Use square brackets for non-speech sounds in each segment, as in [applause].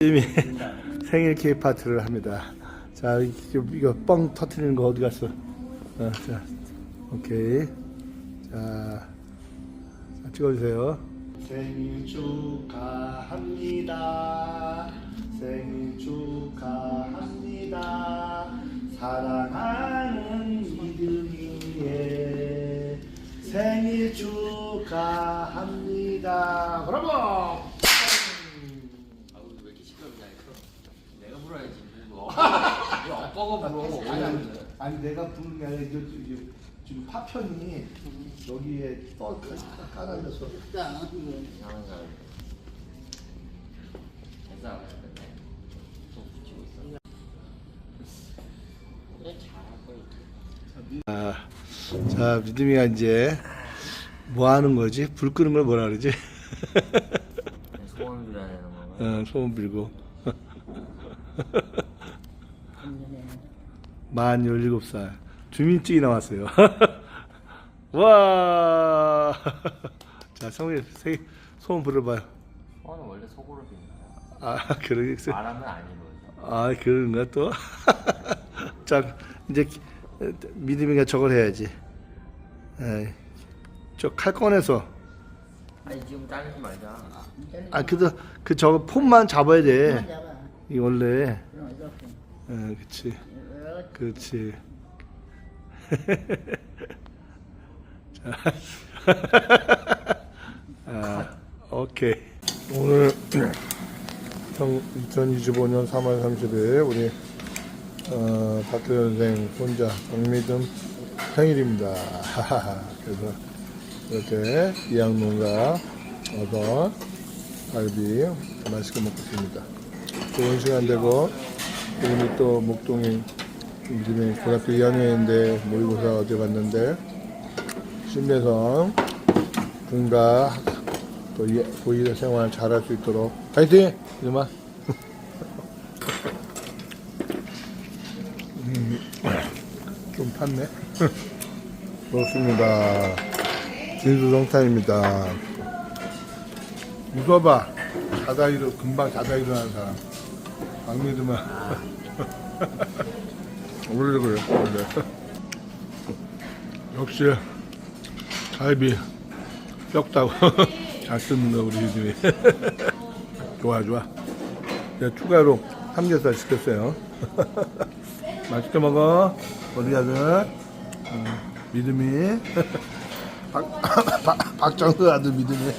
이미 [laughs] 생일 케이크 파티를 합니다. 자, 이거, 뻥 터트리는 거 어디 갔어? 어, 자, 오케이. 자, 자, 찍어주세요. 생일 축하합니다. 생일 축하합니다. 사랑하는 이들이의 생일 축하합니다. 브라보! 아우 왜 이렇게 시끄럽냐 이거 내가 불어야지 뭐 왜 아빠가 불어 아니, 아니, 아니 내가 부른 게 아니라 이거, 이거 지금 파편이 여기에 떠 깔아져서. 이상한 사람 맨날 또 붙이고 있어 그래 잘하고 아, 자 믿음이가 이제 뭐 하는 거지? 불 끄는 걸 뭐라 그러지? 소원 빌어야 되는 건가 어, 소원 빌고 [laughs] 만 17살 주민증이 나왔어요 [laughs] 와! [laughs] 자 성일 세- 소원 불어봐요 소원은 원래 속으로 빈다 아 그러겠어 말하면 아니거든 아 그런가 또? [laughs] 자 이제 믿음이가 저걸 해야지 저칼 꺼내서 아니 지금 자르지 말자 아 그도 그 저거 폼만 잡아야 돼. 잡아. 이 원래. 그럼 이렇게. 어, 그렇지. 그렇지. 자. [laughs] 아, 오케이. 오늘 형 2025년 3월 30일 우리 어, 박교현생 혼자 박미듬 생일입니다. [laughs] 그래서 이렇게 이양농가 어서 갈비 맛있게 먹고 있습니다. 좋은 시간 되고 오늘 또 목동에 요즘에 고등학교 2학년인데 모의고사 어제 봤는데 신내성 분가 또 이- 고일 생활 잘할 수 있도록 파이팅! 이놈아 음, 좀 탔네 좋습니다 진수성탄입니다 웃어봐. 자다 일어 금방 자다 일어나는 사람. 박미드만. 원래 그래. 원래. 역시 갈비 뼈다고 [laughs] 잘 뜯는다 우리 이들이. [laughs] 좋아 좋아. 내가 추가로 삼겹살 시켰어요. [laughs] 맛있게 먹어. 우리 아들. 음, 믿음이. [coughs] 박정수 아들 믿음이.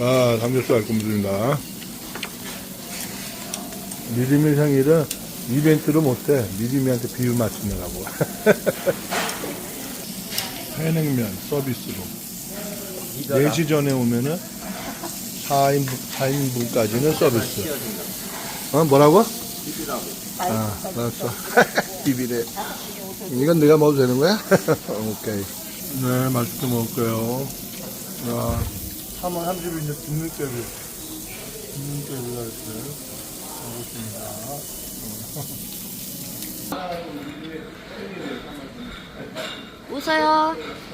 아, 삼겹살 굽습니다. 미리미 생일은 이벤트로 못해. 미리미한테 비유 맞추느라고. [laughs] 회냉면 서비스로. 4시 전에 오면은 4인분, 4인분까지는 서비스. 어, 뭐라고? 아, 알았어. [laughs] 비비래. 이건 내가 먹어도 되는 거야? [laughs] 오케이. 네, 맛있게 먹을게요. 야, 3월 30일 이제 김물개비. 김물개비가 있어요. 먹겠습니다. 웃어요. 음.